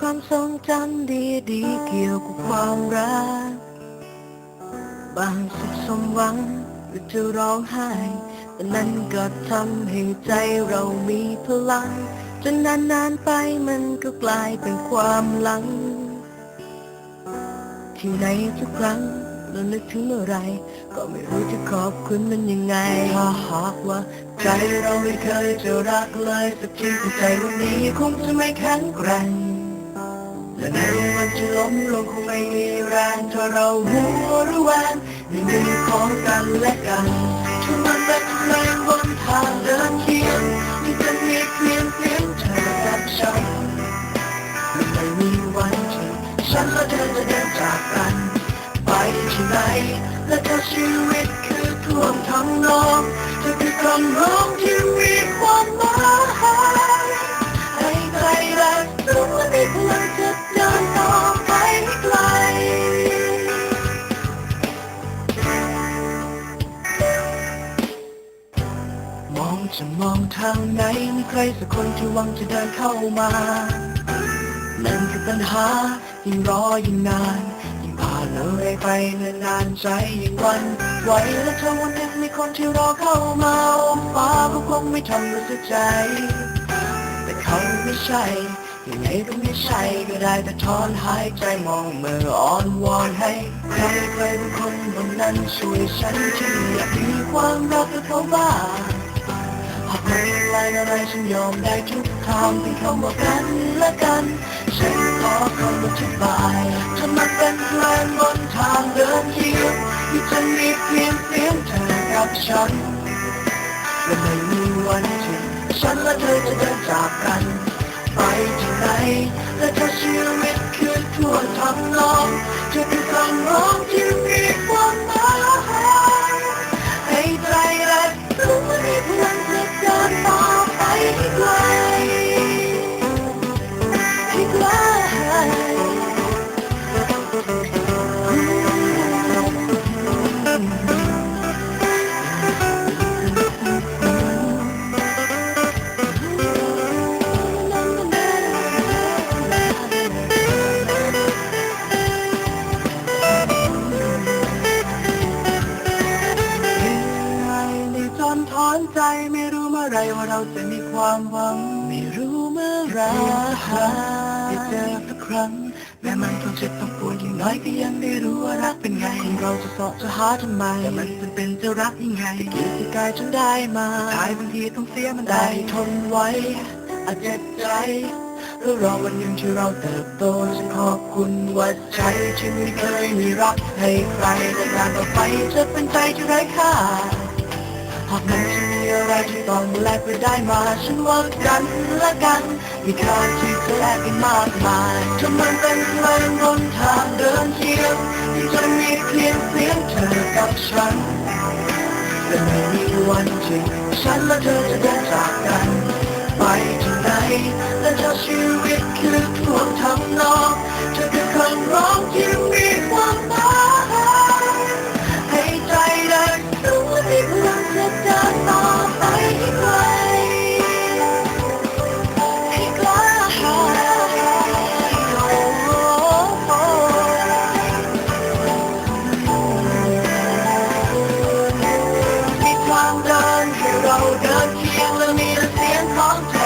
ความทรงจำดีๆเกี่ยวกับความรัก บางสุขสมหวังหรือจะร้องไห้แต่นั้นก็ทำให้ใจเรามีพลัง จนนานๆไปมันก็กลายเป็นความหลัง ที่ในทุกครั้งเรานึกถึงเมื่อไร ก็ไม่รู้จะขอบคุณมันยังไงถ้าหากว่าใจเราไม่เคยจะรักเลยสักทีใจวันนี้คงจะไม่แข็งแกร่ง และในวันที่ล้มลงคงไม่มีแรงถ้าเราหัวระแวงในมือของกันและกันทุกมันเป็นแรงบนทางเดินเคียงที่จะมีเพียงเพียงเธอกับฉันไม่มีวันที่ฉันและเธอจะเดินจากกัน ไปที่ไหนและถ้าชีวิตคือท่วงทำนองเธอคือคำร้องที่มีความหมายางไหนมีใครสักคนที่หวังจะเดินเข้ามา นั่นคือปัญหายิ่งรอยิ่งนาน ยิ่งผ่านเลยไปนานๆใจยิ่งวันไหวและถ้าวันหนึ่งมีคนที่รอเข้ามาอ้ฟ้าก็คงไม่ทำรู้สึกใจ แต่เขาไม่ใช่ยังไงก็ไม่ใช่ก็ได้แต่ถอนหายใจมองมืออ่อนวอนให้ใครใครเป็นคนบนนั้นช่วยฉันที่อยากมีความรักกับเขาบ้าง หากไม่เป็นไรอะไรฉันยอมได้ทุกทางเป็นคำว่ากันและกันฉันขอคำอธิบายถ้ามันเป็นเพลงบนทางเดินเคียงที่จะมีเพียงเสียงเธอกับฉันและไม่มีวันที่ฉันและเธอจะเดินจากกัน ไปที่ไหนและถ้าชีวิต ราเราจะมีความหวัง ไม่รู้เมื่อไรจะเจอสักครั้งแม้มันต้องเจ็บต้องปวดอย่างน้อยก็ยังได้รู้ว่ารักเป็นไงคนเราจะสาะจะหาทำไมแต่มันเป็นเป็นจะรักยังไงเกี่ยวกับกายจนได้มาตายบางทีต้องเสียมันได้ทนไว้อาจเจ็บใจแล้วรอวันหนึ่งที่เราเติบโตฉันขอบคุณว่าใจที่ไม่เคยมีรักให้ใครและงานต่อไปจะเป็นใจที่ไร้ค่าหากมันจะมี อะไรที่ต้องแลกไปได้มา ฉันว่ากันและกัน มีค่าที่จะแลกกันมากมายถ้ามันเป็นเพลงบนทางเดินเคียงที่จะมีเพียงเสียงเธอกับฉันและไม่มีวันที่ฉันและเธอจะเดินจากกัน ไปที่ไหนและถ้าชีวิตคือทวงทำนองางเดินให้เราเดินเคียงและมีเสียงของเธ